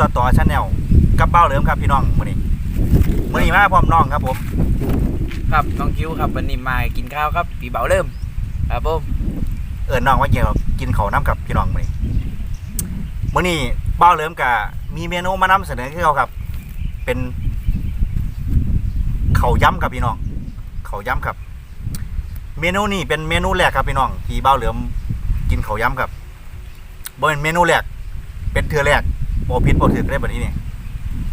ต่อต่อชาแนลกับเบ้าเหลิมครับพี่น้องมื้อนี้มื้อนี้มาพร้อมน้องครับผม ครับน้องคิวครับวันนี้มากินข้าวครับปีเบาเริ่มครับผมเอิญน้องว่าเกี่ยวกับกินข้าวน้ำกับพี่น้องมื้อนี้มื้อนี้เบ้าเหลิมกับมีเมนูมานำเสนอคือเขาครับ เป็นข้าวย้ำครับพี่น้องข้าวย้ำครับ เมนูนี้เป็นเมนูแรกครับพี่น้องที่เบ้าเหลิมกินข้าวย้ำครับบ่เป็นเมนูแรกเป็นเทือแรก บ่ผิดบ่ถูกได้แบัดนี้เนี่ย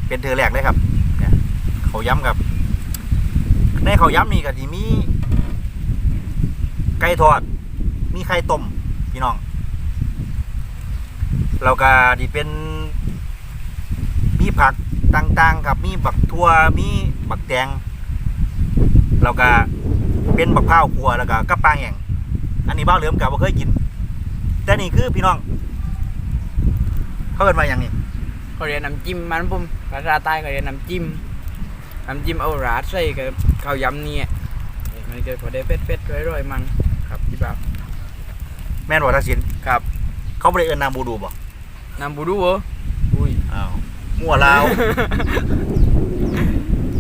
เป็นเทือแรกเลยครับเนี่ยข้าย้ำครับ ในเขาย้ำนี่ก็สิมี ไก่ทอด มีไข่ต้มพี่น้องแล้วก็ดีเป็น มีผักต่างๆครับมีบักทั่วมีบักแตงแล้วก็เป็นบักพร้าวขัวแล้วก็กับปลาแห้งอันนี้บ้าเหลือมกับว่าเคยกิน แต่นี่คือพี่น้อง เขาเอินมาอย่างนี้ เขาเรียนน้ำจิ้มมันผมภาษาใต้เขาเรียนน้ำจิ้มน้ำจิ้มเอาราดใส่กับข้าวยำเนี่ยมันจะพอได้เผ็ดๆร่อยๆมันครับพี่บ่าวแม่นวัฒศิลป์ครับ เขาไม่ได้เอินนามบูดูบ่น้ำบูดูเหรออุ้ยอ้าวมั่วลาว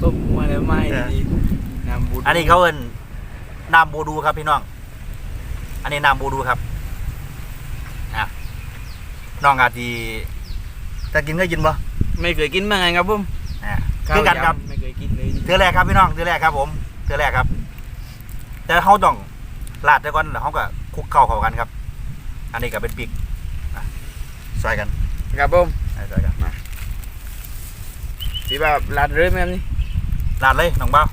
ตบมาแล้วไม่เออดีน้ำบูดูอันนี้เขาเอินนามบูดูครับพี่น้อง อันนี้นามบูดูครับอะน้องอาจ จะจะกินก็กินบ่ไม่เคยกินมาไงครับผมอะข้าคืวอกันครับยำไม่เคยกินเลยเทือแรกครับพี่น้องเทือแรกครับ ผมเทือแรกครับ แต่เขาต้องลาดไปก่อนแล้วเขาก็คลุกเข้าเข้ากันครับ อันนี้ก็เป็นปีกอะใส่กันครับผมอะใส่กันพี่บ่าวลาดเลยไหมครับนี่ลาดเลยน้องเบ้า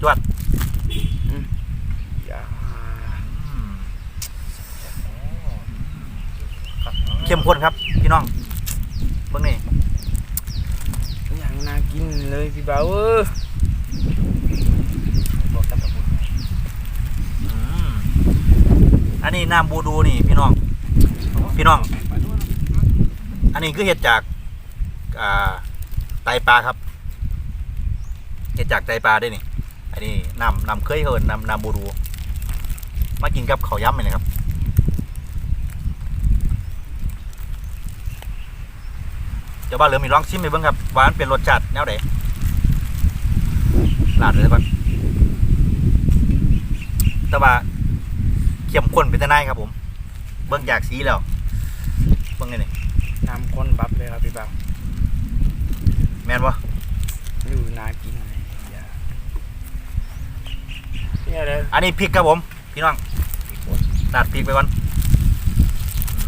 อย่าอืมเข้มข้นครับพี่น้อง เบิ่งนี่อย่างน่ากินเลยพี่บ่าวเอออืมอันนี้น้ำบูดูนี่พี่น้อง พี่น้อง อันนี้คือเห็ดจากอ่าไตปลาครับเห็ดจากไตปลาได้นี่ อันนี้น้ำน้ำเคยเหินน้ำน้ำบูดู มากินกับข้าวย้ำเลยนะครับ ดี๋ยวบ้านเหลือมีลองชิมไปเบิ่งครับว่ามันเป็นรสชาติแนวไหนลาดเลยบ้างแต่ว่าเข้มข้นเป็นตะไนายครับผม เบิ่งจากสีแล้วเบิ่งนี่นี่น้ำข้นบับเลยครับพี่บ่าวแม่นวะอยู่น่ากินเลยอย่าเนี่ยเลยอันนี้พริกครับผม พี่น้องลาดพริกไปก่อน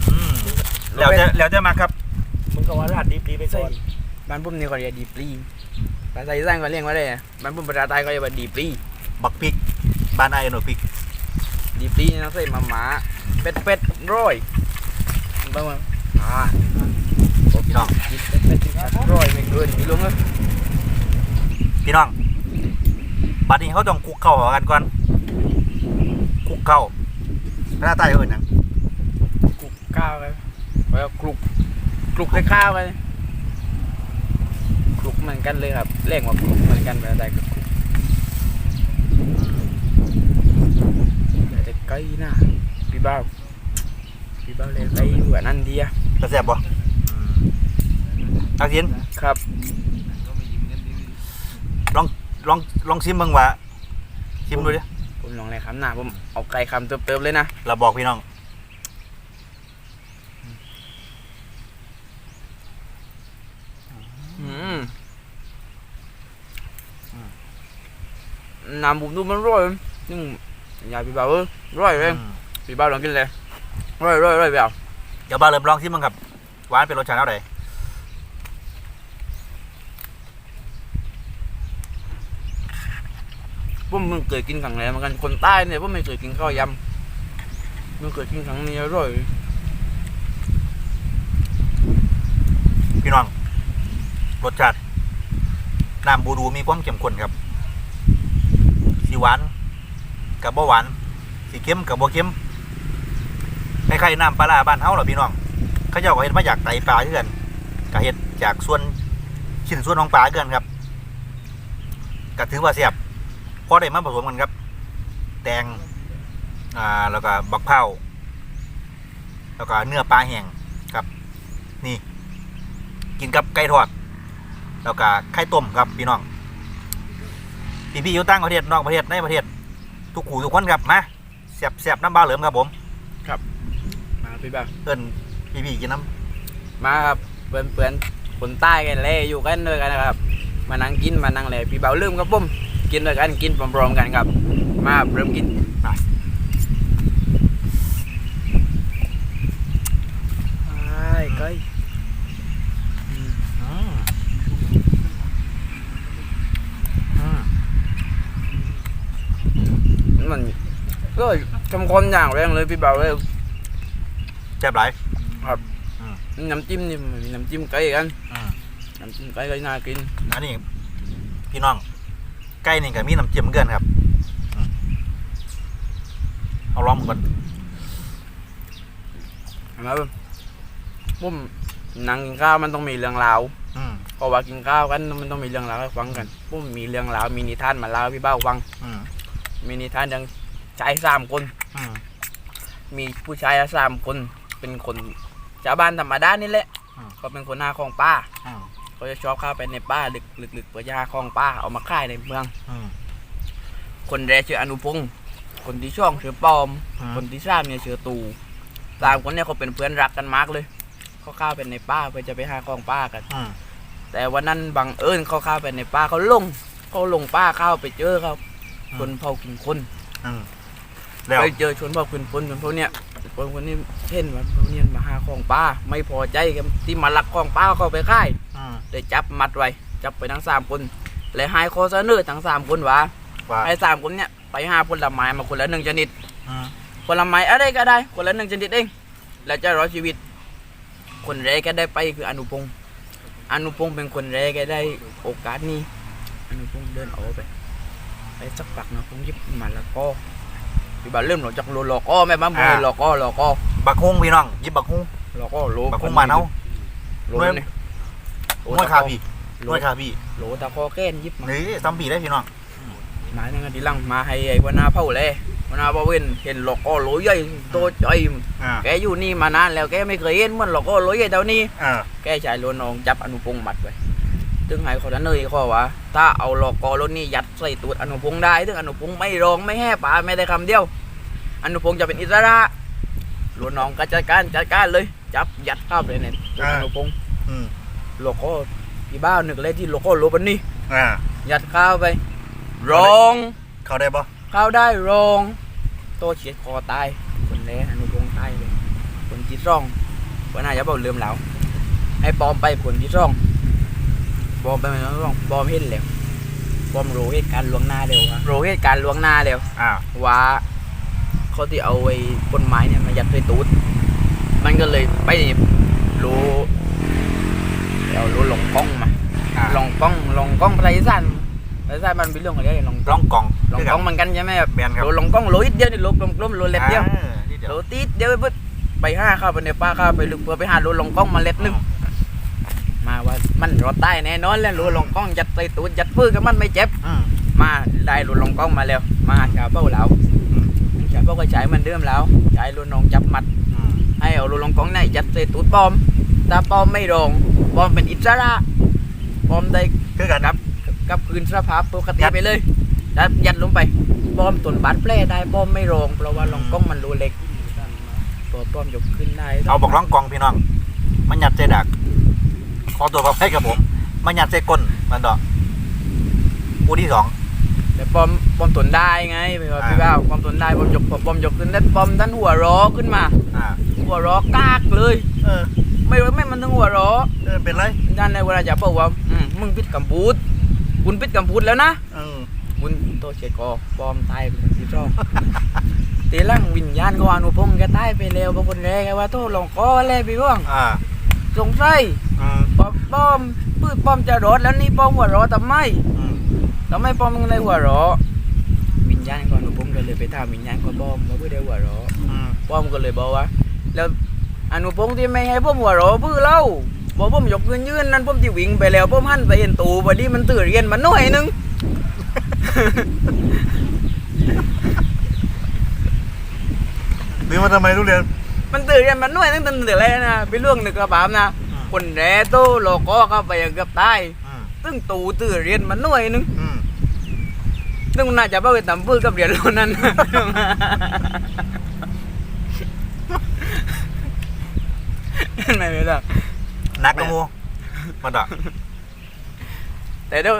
อืมแล้วจะแล้วจะมาครับมึง ก็ว่าลาดดีดีไปใส่ก่อนบ้านผมนี่เขาเรียกดีปรีภาษาอีสานเขาเรียกว่าอะไรอะบ้านผมภาษาใต้เขาเรียกว่าดีปรีบักพริก บ้านไอ้หน่อยพริก ดีปรีนี่นะใส่มาหมาเป็ดเป็ดร้อยบ้างมั้งอ่าพี่น้องกินเป็ดเป็ดที่ชัดร้อยไม่เกินพี่ลุงเอ้ยพี่น้องบัดนี้เขาต้องคลุกเข้าเข้ากันก่อนคลุกเข้าหน้าใต้เขาเอินหยังคลุกข้าวไปแล้วคลุก คลุกใส่ข้าวไปคลุกเหมือนกันเลยครับเรียกว่าคลุกเหมือนกันภาษาใต้ก็คลุกแต่ไก่นะพี่บ้าวพี่บ้าวเลยไก่อยู่อันนั้นดีอะจะแซ่บบ่ตักสินครับลองลองลองชิมบิ่งว่าชิมดูดิผมลองเลยคำหน้าผมเอาไก่คำเติมๆเลยนะเราบอกพี่น้อง อืม น้ำบุ๋มดูมันร่อย nhưng nhà bị bảo ơi ร่อยเลยอืม bị bao lần kinh lệ ร่อยร่อยร่อย bảo เดี๋ยวบ้านเริ่มลองชิมเบิ่งครับหวานเป็นรสชาติเท่าไหร่พวกมึงเคยกินครั้งแรกเหมือนกันคนใต้เนี่ยพวกไม่เคยกินข้าวยำมึงเคยกินครั้งนี้อร่อยพี่น้องรสชาติน้ำบูดูมีความเข้มข้นครับสี หวานกับบ่หวานสีเค็มกับบ่เค็มคล้ายๆน้ำปลาร้าบ้านเฮาหรอพี่น้องเขาเจ้าก็เฮ็ดมาจากไตปลาคือกันก็เฮ็ดจากส่วนชิ้นส่วนของปลาคือกันครับก็ถือว่าแซ่บพอได้มาผสมกันครับ แตงอ่าแล้วก็บักเผาแล้วก็เนื้อปลาแห้งครับ นี่ กินกับไก่ทอด แล้วก็ไข่ต้มครับพี่น้อง พี่พี่ๆอยู่ต่างประเทศนอกประเทศในประเทศ ทุกขู่ทุกคนครับมาเสียบเสียบน้ำบาเหลิมครับผมมาพี่บ่าวเอินพี่พี่ๆกินน้มาครับเพื่อนเพื่อนคนใต้กันเลยอยู่กันด้วยกันนะครับ มานั่งกินมานั่งเลยพี่บ่าวลืมครับผมกินด้วยกันกินพร้อมๆกันครับ มาเริ่มกินไอ้ไก่ำอืมอืม มัน ก็เข้มข้นอย่างแรงเลยพี่บ่าวเลยแซ่บหลายน้ำจิ้มนี่มันมีน้ำจิ้มไก่กันอืมน้ำจิ้มไก่ก็น่ากินอันนี้พี่น้องไก่นี่ก็มีน้ำจิ้มเหมือนกันครับอืมเอาลองก่อนเห็นไหมผมผมนั่งกินข้าวมันต้องมีเรื่องราวอืมเพราะว่ากินข้าวกันมันต้องมีเรื่องราวให้ฟังกันผมมีเรื่องราวมีนิทานมาเล่าให้พี่เบ้าฟัง อืมมีนิทานเรื่อง ชายสามคน อืม มีผู้ชายสามคน เป็นคนชาวบ้านธรรมดานี่แหละเขาเป็นคนหน้าของป้า อืมเขาจะชอบเข้าไปในป่าลึกลึกลึกเพื่อจะหาของป้าเอามาขายในเมือง อืม คนแรกชื่ออนุพงศ์คนที่ช่องชื่อปอม อืม คนที่สามเนี่ยชื่อตูสามคนเนี่ยเขาเป็นเพื่อนรักกันมากเลย เขาเข้าไปในป่าเพื่อจะไปหาของป้ากัน อืมแต่วันนั้นบังเอิญเขาเข้าไปในป่าเขาลงเขาลงป่าเข้าไปเจอครับชนเผ่ากินคน อืม แล้ว ไปเจอชนเผ่ากินคนชนเผ่าเนี่ยคนคนนี้เห็นว่าเขาเนี่ยมาหาของป้าไม่พอใจกับที่มาลักของป้าเขาไปค่ายอืมเลยจับมัดไว้จับไปทั้งสามคนและให้ข้อเสนอทั้งสามคนว่าว่าให้สามคนเนี่ยไปหาผลไม้มาคนละหนึ่งชนิดอืมผลไม้อะไรก็ได้คนละหนึ่งชนิดเองแล้วจะรอดชีวิต คนแรกก็ได้ไปคืออนุพงศ์อนุพงศ์เป็นคนแรกก็ได้โอกาสนี้อนุพงศ์เดินออกไปไปสักปักนะพงศ์หยิบมาแล้วก็ พี่บาเริ่มหลอกจากโลหลอกอ้อแม่บ้านมวยหลอกอ้อหลอกอ้อบักฮุ้งพี่น้องหยิบบักฮุ้งหลอกอ้อโลบักฮุ้งมาเนาโลนี่โลนวดตะขาคอพี่โลนวดขาพี่โลตะคอแก้นหยิบมานี่ซ้ำพี่ได้พี่น้อง หมายนึงอันที่หลังมาให้ไอ้หัวหน้าเผ่าเลยหัวหน้าเผ่าเว้นเห็นหลอกอ้อโหลใหญ่โตใจอ่า แกอยู่นี่มานานแล้วแกไม่เคยเห็นมันหลอกอ้อโหลใหญ่เท่านี้ อ่า แกชายโลนองจับอนุพงศ์มัดไว้ ถึงให้คนนั้นเลยข้อว่าถ้าเอาหลอกกอรถนี่ยัดใส่ตูดอนุพงศ์ได้ถึงอนุพงศ์ไม่ร้องไม่แห่ป่าไม่ได้คำเดียว อนุพงศ์จะเป็นอิสระโลนองก็จัดการจัดการเลย จับยัดเข้าไปในตูดอนุพงศ์อืมหลอกกอที่บ้านนึกเลยที่หลอกกอโลบันนี่อ่ายัดเข้าไปร้อง เข้าได้ปะเข้าได้โรงโตเฉียดคอตายคนแรกอนุพงศ์ตายเลยคนที่ร่องวันน่าจะบอกลืมแล้วให้ปอมไปผลที่ร่อง ปอมไปมันร่องปอมเห็นแล้วปอมรู้เหตุการณ์ล่วงหน้าเร็ววะรู้เหตุการณ์ล่วงหน้าเร็วอ่าว่าเขาที่เอาไอ้ต้นไม้เนี่ยมายัดใส่ตูดมันก็เลยไปรู้เอารู้หลงกล้องมาอ่าหลงกล้องหลงกล้องไรสั้นไรสั้นมันเป็นเรื่องอะไรหลงกล้ร่ององกล่องหลงกล้องเหมือนกันใช่ไหมครับแมนครับโลลงกล้องโลนิดเดียวนี่โลกลมๆโลเล็ดเดียวอ่านิดเดียโลวติดเดียวไปปึ๊ดไปห้าเข้าไปในป่าเข้าไปลึกเพื่อไปหาโลลงกล้องมาเล็ดหนึง มาว่ามันรอดใต้แน่นอนแล้วโลลงกล้องยัดใส่ตูดยัดพื้นกับมันไม่เจ็บอืมมาได้โลลงกล้องมาแล้ว มาหาชาวเบ้าเหลาอืมชาวเบ้าก็ใช้มันเดิมแล้วใช้โลนองจับมัดอืมให้เอาโลลงกล้องในยัดใส่ตูดปอมถ้าปอมไม่ลงปอมเป็นอิสระปอมได้คือกันครับกลับคืนสภาพปกติยัดไปเลยแล้วยัดลงไปปอมตนบาดแผลได้ปอมไม่ลงเพราะว่าลงกล้องมันรูเล็กตัวปอมยกขึ้นได้เอาบอกร่องกล่องพี่น้องมันยัดใจดัก ขอตัวขอให้กับผมมันยัดใจก้นมันดอกผู้ที่สองแต่ปอมปอมตนได้ไงพี่ว่าอ่าพี่ว่าปอมตนได้ปอมยกปอมยกขึ้นได้ปอมดันหัวเร้อขึ้นมาอ่าหัวเร้อกากเลยเออไม่ไม่มันถึงหัวเร้อเออเป็นไรด้านในเวลาจะบอกว่าอืมมึงพิดกำพูดคุณพิดกำพูดแล้วนะเออคุณโตเช็ดคอปอมตายเป็นคนที่ชอบตีหลังวิญญาณของอนุพงศ์แกตายไปแล้วบางคนแรกว่าโทษหลงคอแล้วพี่ว่างอ่าสงสัย อืมป้อมป้อมปืดป้อมจะรอดแล้วนี่ป้อมหัวเรอทำไมอืมทำไมป้อมมึงเลยหัวเรอวิญญาณของอนุพงศ์ก็เลยไปถามวิญญาณของป้อมว่าเพื่อได้หัวเรออืมป้อมก็เลยบอกว่า แล้วอนุพงศ์ที่ไม่ให้ป้อมหัวเรอเพื่อเล่าบอกป้อมยกยืนยืนนั่นป้อมที่วิ่งไปแล้วป้อมหันไปเห็นตูพอดีมันตื่นเรียนมาหน่อยนึงนซื้อมาทำไมทุเรียนมันตื่นเรียนมันหน่วยตั้งแต่ตื่นเลยนะไปล่วงหนึ่งกระบาบนะอืม คนแร่โตโลโก้เข้าไปอย่างเกือบตายอืมตึ้งตูตื่นเรียนมันหน่วยนึงอืมซึ่งมันน่าจะเบ้าไปตำพื้นกับเรียนรุ่นนั้นเห็นไหมพี่ล่ะนักกระมูมาดอกแต่เดี๋ยว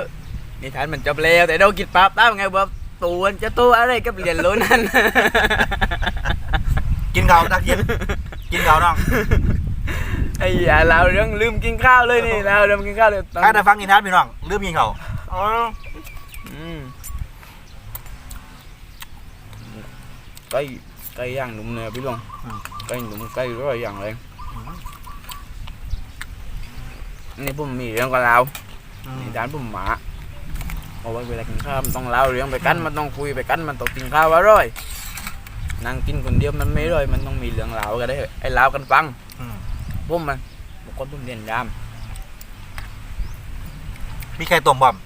นิทานมันจบแล้วแต่เดี๋ยวกินปั๊บตามไงว่าตูมันจะตัวอะไรกับเรียนรุ่นนั้นกินข้าวทักเย็นกินข้าวน้อง ไอ้ยาเราเรื่องลืมกินข้าวเลยนี่เราลืมกินข้าวเลยตอนถ้าได้ฟังนิทานพี่น้องลืมกินข้าวอ๋ออืมไก่ไก่ย่างหนุ่มเนี่ยพี่ลุงไก่หนุ่มไก่ร้อยอย่างเลยนี่ผมมีเรื่องกับเราอืมในด้านผมหมาเอาไว้เวลากินข้าวมันต้องเล่าเรื่องไปกันมันต้องคุยไปกันมันต้องกินข้าวอร่อยนั่งกินคนเดียวมันไม่อร่อยมันต้องมีเรื่องเล่ากันได้ไอ้เล่ากันฟังอืม ผมมันบางคนผมเรียนยามมีใครต้มบอม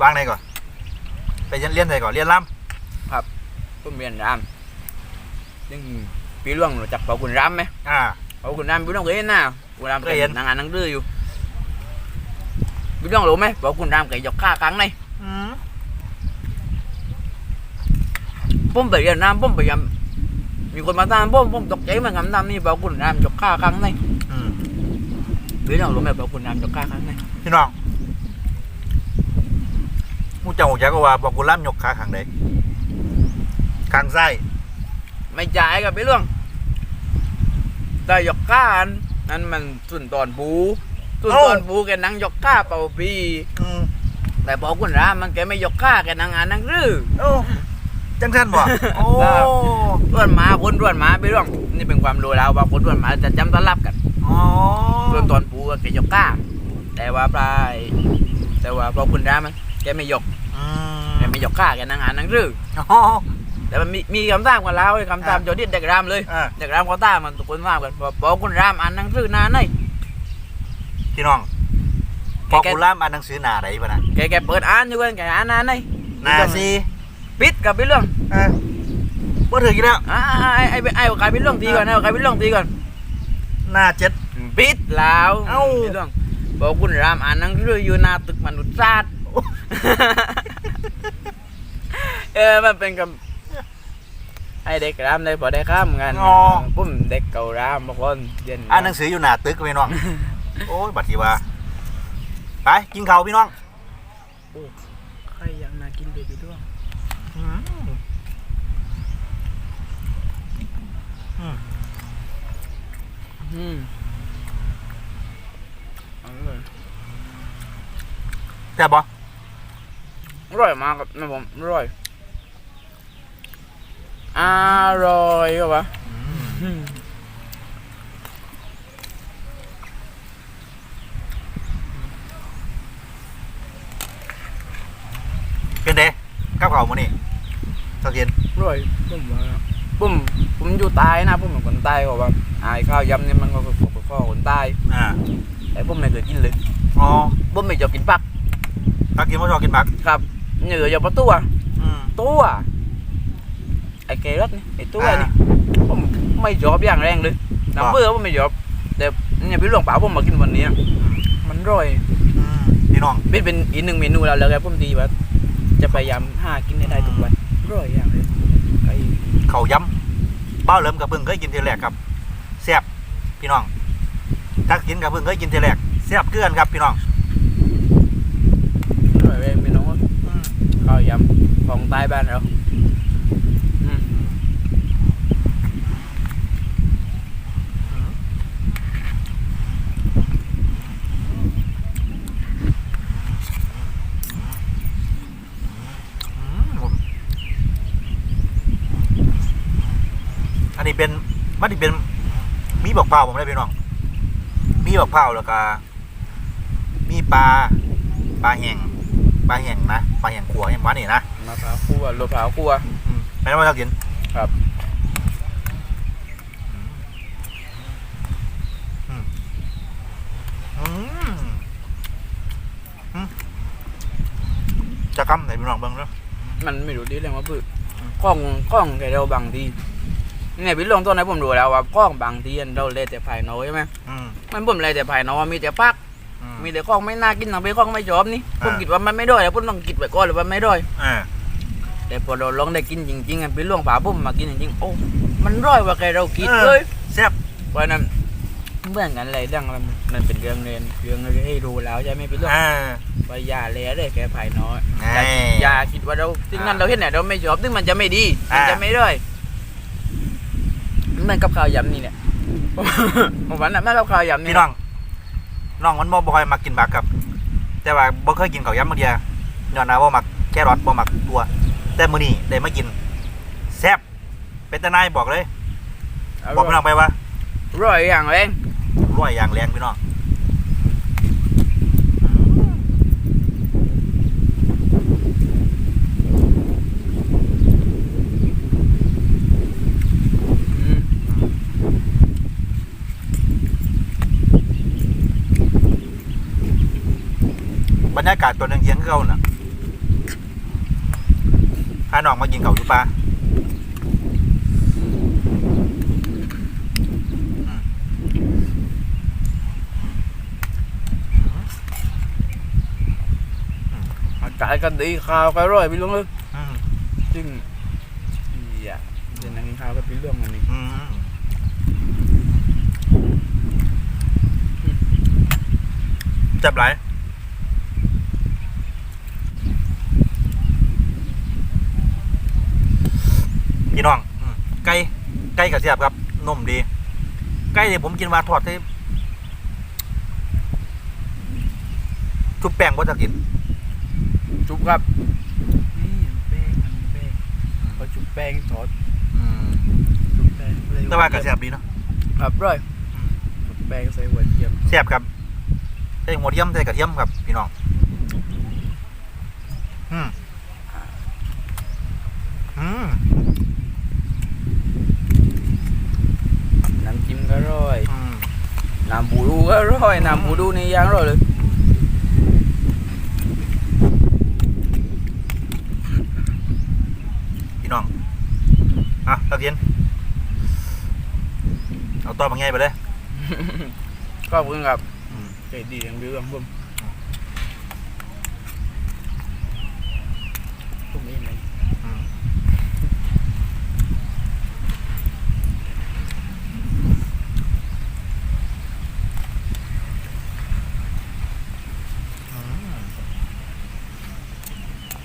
วางไหนก่อน ไปเรียนไหนก่อนเรียนล่ผมเรียนยามซึ่งพี่ล่วงรู้จักเป่าคุณรำไหมำอ่า เป่าคุณรำพี่ล่วงเคยเห็นนะคุณรำเคยเห็น นางงานนางดื้ออยู่พี่ล่วงรู้ไหมเป่าคุณรำเคยยกขาครั้งในอืมผมไปเรียนน้ำผมพยายาม มีคนมาตามผมผมตกใจเหมือนกันทำนี่เป่าคุณรำยกขาครั้งในอืมพี่ล่วงรู้ไหมเป่าคุณรำยกขาครั้งในพี่น้องมูเจ้าหูจักก็ว่าบอกกูล่ำยกขาข้างใดข้างซ้ายไม่จ่ายกับพี่ล่วงแต่ยกขาอันนั้นมันส่วนตอนปูส่วนตอนปูแกนั่งยกขาเป่าปีอืมแต่บอกคุณรามมันแกไม่ยกข้าแกนางงานนางรื้อโอ้ จังท่านบ่โอ้ครับ ร่วนหมาคนร่วนหมาไปร่วงนี่เป็นความรู้แล้วว่าคนร่วนหมาจะจำตลับกันอ๋อส่วนตอนปูก็แกยกข้า แต่ว่าปลายแต่ว่าพอคุณรามมันแกไม่ยกอืแกมไม่ยกข้าแกนางงานนางรื้ออ๋อแต่มันมีมีคำตามกันแล้วคำตามอ่าโจดิดเด็กรามเลย อ่าเด็กรามเขาตามมันทุกคนตามกันว่าบอกคุณรามอ่านนางรื้อนานไหนพี่น้องแกพอแก กูล่ำอ่านหนังสือหน้าไหนปะนะแกแกเปิดอ่านอยู่กันแกอ่านนานไหนหน้าสี่ ปิดกับพี่เรื่องเออบ่ถึงอีกแล้วอ่าไอ้ไอ้ไอ้ไอ้ใครพี่เรื่องตีก่อนไอ้ใครพี่เรื่องตีก่อนหน้าเจ็ดปิดแล้วเอ้าพี่ต้องบอกคุณรามอ่านหนังสืออยู่หน้าตึกมนุษยศาสตร์เออมันเป็นกับไอเด็กรามได้พอได้ข้ามกันอ๋อปุ้มเด็กเก่ารามบางคนเรียนอ่านหนังสืออยู่หน้าตึกพี่น้องโอ้ยบัดทีว่าไปกินข้าวพี่น้อง ใครอยากมากินเบบี้ด้วง อืมอืม อืมอร่อยแซ่บบ่อร่อยมากครับนะผมอร่อยอร่อยครับวะอืมเป็นเด้กับข้าวมื้อนี้ตอนเย็นอร่อยผมว่า ผมผมอยู่ใต้นะผมเป็นคนใต้เขาว่าอายข้าวยำเนี่ยมันก็ก็ก็คนใต้อ่าแต่ผมไม่เคยกินเลยอ๋อผมไม่ชอบกินผักผักกินบ่ชอบกินผักครับเหนืออย่าประตัวอืมตัวไอ้แกรถนี่ไอ้ตัวอ่านี่ผมไม่ชอบอย่างแรงเลยน้ำเบื่อผมไม่ชอบแต่เนี่ยพี่หลวงป๋าผมมากินวันนี้มันอร่อยอืมพี่น้องเป็นเป็นอีกหนึ่งเมนูแล้วแล้วแกผมดีว่าจะพยายามหากินให้ได้ทุกวันอร่อยอย่างเลยไอ้ข้าวยำเบ้าเหลิมกับเพิ่งเคยกินเทีแรกครับแซ่บพี่น้องทักกินกับเพิ่งเคยกินเทีแรกแซ่บเกลือนครับพี่น้องอร่อยเองพี่น้องอืมข้าวยำของใต้บ้านเราอืม อืมผมอันนี้ เป็นมันนี่เป็นมีบอกเปล่าผมได้พี่น้อง มีบอกเปล่าแล้วก็มีปลาปลาแห้งปลาแห้งนะปลาแห้งขัวแห้งหวานนี่นะมะพร้าวคั่วโลพร้าวคั่ว อืมไม่ได้ว่าทักกินครับ อืมอืมอืมจะกำไหนพี่น้องเบิ่งเนาะมันไม่รู้ดีเลยว่าพืชอืม ข้องข้องแกเราบางที เนี่ยพี่ลงตัวไหนผมดูแล้วว่าข้องบางทีเราเลยแต่ภายนอกใช่ไหมอืมมันผมเลยแต่ภายนอกมีแต่พัก อืมมีแต่ข้องไม่น่ากินทางไปข้องไม่ชอบนี่ผมอ่าคิดว่ามันไม่ด้อยแล้วผมต้องคิดไว้ก่อนเลยว่าไม่ด้อยอ่าแต่พอเราลองได้กินจริงๆอะพี่ลงผาผมมากินจริงๆโอ้มันร่อยกว่าแกเราคิดเลยแซ่บเพราะฉะนั้นเหมื่อนกันเลยเรื่องมันมันเป็นเรื่องเรียนเรื่องอะไรให้รู้แล้วใช่ไหมพี่ลงอ่า ว่ายาเลยได้แค่ภายนอกไงอย่าคิดว่าเราสิ่งนั้นเราเห็นเนี่ยเราไม่ชอบซึ่งมันจะไม่ดีมันอ่าจะไม่ด้อยมันเห มือนกับข้าวยำนี่แหละผมว่าน่ะแม่กับข้าวยำนี่พี่น้องน้องมันบ่บ่ค่อยมักกินผักครับ แต่ว่าบ่เคยกินข้าวยำบางเดียย้อนนะว่ามักแครอทบ่มักตัว แต่มื้อนี้ได้มากินแซ่บเป็นตาหนายบอกเลย บอกพี่น้องไปว่าร่อยอย่างแรงร้อยอย่างแรงพี่น้อง อืม บรรยากาศตัวนึงเยียงเก่าน่ะพาน้องมากินข้าอยู่ป่าอืมอากาศก็ดีข้าวก็ร่อยพี่ลุงเลยอืมซึ่งอย่าเดี๋ยวนั่งข้าวกับพี่ลุงอันนี้จับไหล พี่น้องอืมไก่ไก่กับเสียบครับนุ่มดี ไก่เนี่ยผมกินมาทอดที่ชุบแป้งก็จะกิน จุ๊บครับนี่แป้งมันแป้งเขาจุ๊บแป้งทอดอืมจุ๊บแป้งเลยแต่ว่ากับเสียบดีเนาะ ครับร่อยอืม จุ๊บแป้งใส่หัวเทียมเสียบครับใส่หัวเทียมใส่กระเทียมครับพี่น้องอืมอืม น้ำจิ้มก็ร่อย อืม น้ำบูดูก็ร่อยน้ำบูดูนี่ย่างร่อยเลยพี่น้องอะตะเทียนเอาต่อบางไงไปเลย ขอบคุณครับอืมใจดีอย่างเรื่องผมพวกนี้มัน อืม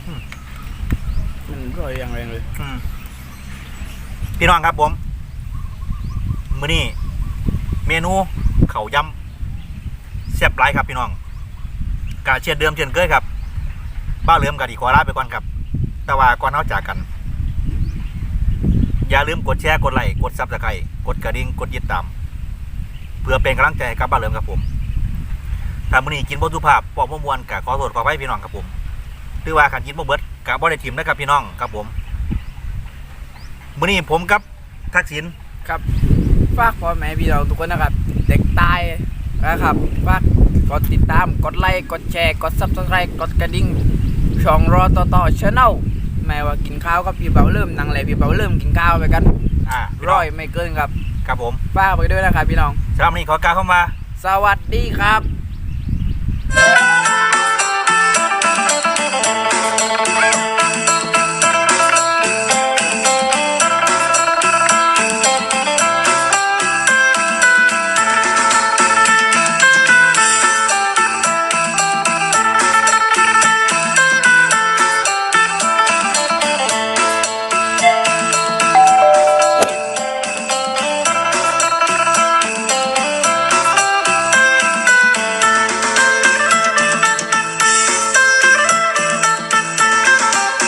อืม มันร่อยอย่างแรงเลย อืมพี่น้ องครับผมมื้อนี้เมนูเขายำแซ่บหลายครับพี่น้องกาเชียนเดิมเช่นเคยครับ บ้าเหลือมกับดีขอลาไปก่อนครับ แต่ว่าก่อนเฮาจากกัน อย่าลืมกดแชร์กดไลค์กดซับสไครต์กดกระดิ่งกดติดตามเพื่อเป็นกำลังใจกับบ้าเหลือมครับผมถ้ามื้อนี้กินบ่สุภาพปอกบ่ม่วนก็ขอโทษขออภัยพี่น้องครับผมหรือว่าคันกินบ่เบิดก็บ่ได้ทิมนะครับพี่น้องครับผม มื่อนี้ผมกับทักษิณครับฝากพ่อแม่พี่น้องทุกคนนะครับ เด็กตายนะครับฝากกดติดตามกดไลค์กดแชร์กดซับสไครต์กดกระดิ่งช่องรอต่อต่อชแนลแม่ว่ากินข้าวกับพี่เบาเริ่มนั่งเลยพี่เบาเริ่มกินข้าวไปกันอ่าร้อยไม่เกินครับครับผมฝากไปด้วยนะครับพี่น้อง สำหรับนี้ขอกาวเข้ามา สวัสดีครับ